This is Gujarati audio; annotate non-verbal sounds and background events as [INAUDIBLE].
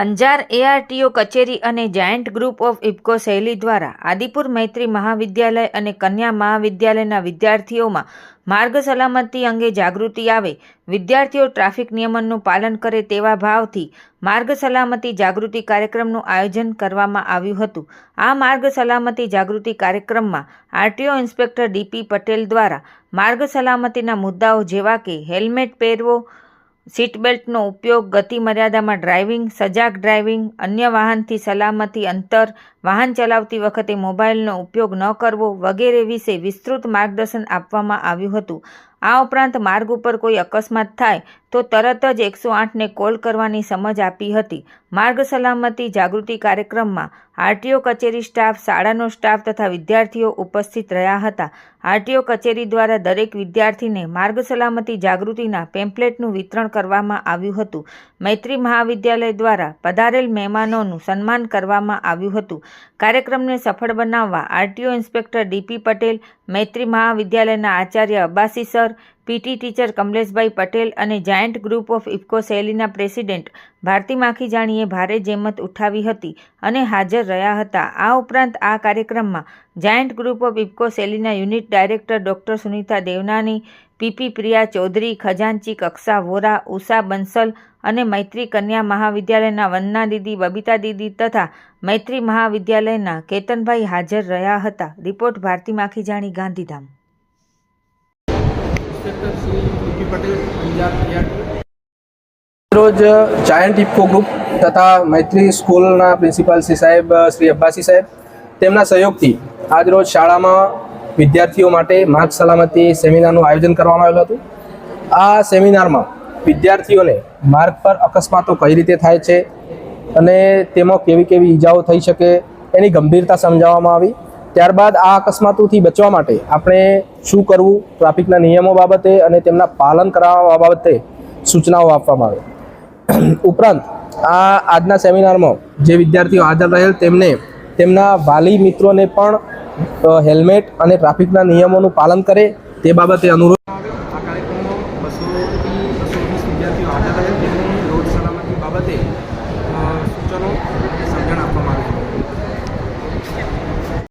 અંજાર એઆરટીઓ કચેરી અને જાયન્ટ ગ્રુપ ઓફ ઇફકો શૈલી દ્વારા આદિપુર મૈત્રી મહાવિદ્યાલય અને કન્યા મહાવિદ્યાલયના વિદ્યાર્થીઓમાં માર્ગ સલામતી અંગે જાગૃતિ આવે, વિદ્યાર્થીઓ ટ્રાફિક નિયમનનું પાલન કરે તેવા ભાવથી માર્ગ સલામતી જાગૃતિ કાર્યક્રમનું આયોજન કરવામાં આવ્યું હતું. આ માર્ગ સલામતી જાગૃતિ કાર્યક્રમમાં આરટીઓ ઇન્સ્પેક્ટર ડીપી પટેલ દ્વારા માર્ગ સલામતીના મુદ્દાઓ જેવા કે હેલ્મેટ પહેરવો સીટ બેલ્ટનો ઉપયોગ ગતિ મર્યાદામાં ડ્રાઇવિંગ, સજાગ ડ્રાઇવિંગ, અન્ય વાહનથી સલામતી અંતર, વાહન ચલાવતી વખતે મોબાઈલનો ઉપયોગ ન કરવો વગેરે વિશે વિસ્તૃત માર્ગદર્શન આપવામાં આવ્યું હતું. આ ઉપરાંત માર્ગ ઉપર કોઈ અકસ્માત થાય, તો તરત જ એકસો આઠને કોલ કરવાની સમજ આપી હતી. માર્ગ સલામતી જાગૃતિ કાર્યક્રમમાં આરટીઓ કચેરી સ્ટાફ, શાળાનો સ્ટાફ તથા વિદ્યાર્થીઓ ઉપસ્થિત રહ્યા હતા. આરટીઓ કચેરી દ્વારા દરેક વિદ્યાર્થીને માર્ગ સલામતી જાગૃતિના પેમ્પલેટનું વિતરણ કરવામાં આવ્યું હતું. મૈત્રી મહાવિદ્યાલય દ્વારા પધારેલ મહેમાનોનું સન્માન કરવામાં આવ્યું હતું. કાર્યક્રમને સફળ બનાવવા RTO inspector DP Patel, Maitri મહાવિદ્યાલયના Acharya Abbasi sir PT teacher Kamleshbhai Patel અને જાયન્ટ ગ્રુપ ઓફ ઇફકો શૈલીના પ્રેસિડેન્ટ ભારતી માખીજાણીએ ભારે જેમત ઉઠાવી હતી અને હાજર રહ્યા હતા. આ ઉપરાંત આ કાર્યક્રમમાં જાયન્ટ ગ્રુપ ઓફ ઇફકો શૈલીના unit director doctor Sunita Devnani PP Priya Chaudhary, ખજાનચી કક્ષા, વોરા, ઉષા બંસલ અને મૈત્રી કન્યા મહાવિદ્યાલયના વંદના દીદી, બબીતા દીદી તથા મૈત્રી મહાવિદ્યાલયના કેતનભાઈ હાજર રહ્યા હતા. Report Bharti Makhijani Gandhidham. Inspector Shri PP Patel રોજ જાયન્ટ ઇફકો ગ્રુપ તથા મૈત્રી સ્કૂલના પ્રિન્સિપાલ શ્રી સાહેબ, શ્રી અબ્બાસી સાહેબ તેમના સહયોગથી આજરોજ શાળામાં વિદ્યાર્થીઓ માટે માર્ગ સલામતી સેમિનારનું આયોજન કરવામાં આવેલું હતું. આ સેમિનારમાં વિદ્યાર્થીઓને માર્ગ પર અકસ્માતો કઈ રીતે થાય છે અને તેમાં કેવી કેવી ઈજાઓ થઈ શકે એની ગંભીરતા સમજાવવામાં આવી. ત્યારબાદ આ અકસ્માતોથી બચવા માટે આપણે શું કરવું? ટ્રાફિકના નિયમો બાબતે અને તેમના પાલન કરાવવા બાબતે સૂચનાઓ આપવામાં આવે. [CLEARS THROAT] ઉપરાંત, આ આજના સેમિનારમાં જે વિદ્યાર્થીઓ હાજર રહેલ તેમને તેમના વાલી મિત્રોને પણ હેલ્મેટ અને ટ્રાફિકના નિયમોનું પાલન કરે તે બાબતે અનુરોધ બાબતે